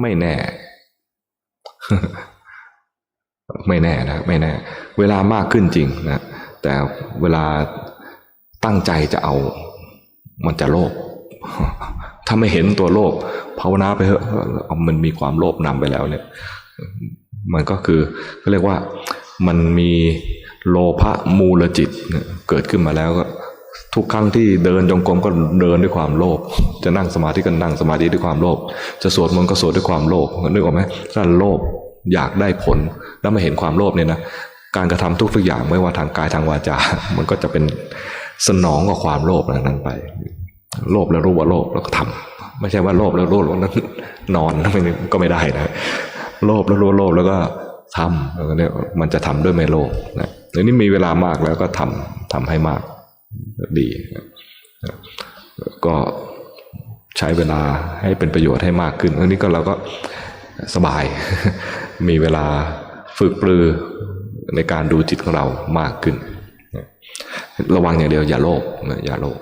ไม่แน่ ไม่แน่นะไม่แน่ เวลามากขึ้นจริงนะแต่เวลาตั้งใจจะเอา มันจะโลภถ้าไม่เห็นตัวโลภภาวนาไปเถอะมันมีความโลภนำไปแล้วเนี่ย มันก็คือเขาเรียกว่ามันมีโลภะมูลจิตเกิดขึ้นมาแล้วก็ ทุกครั้งที่เดินจงกรมก็เดินด้วยความโลภ จะนั่งสมาธิก็นั่งสมาธิด้วยความโลภ จะสวดมนต์ก็สวดด้วยความโลภนึกออกไหมถ้าโลภอยากได้ผลแล้วม่เห็นความโลภเนี่ยนะการกระทำทุกๆอย่างไม่ว่าทางกายทางวาจา มันก็จะเป็นสนองกับความโลภนั้นไป โลภแล้วรู้ว่าโลภแล้วก็ทำไม่ใช่ว่าโลภแล้วโลภแล้วนั้นนอนก็ไม่ได้นะ โลภแล้วรู้ว่าโลภแล้วก็ทำแล้วเนี่ยมันจะทำด้วยไม่โลภนะเดี๋ยวนี้มีเวลามากแล้วก็ทำทำให้มาก ดี ก็ใช้เวลาให้เป็นประโยชน์ให้มากขึ้นอันนี้ก็เราก็สบาย มีเวลาฝึกปรือในการดูจิตของเรามากขึ้น ระวังอย่างเดียวอย่าโลภนะอย่าโลภ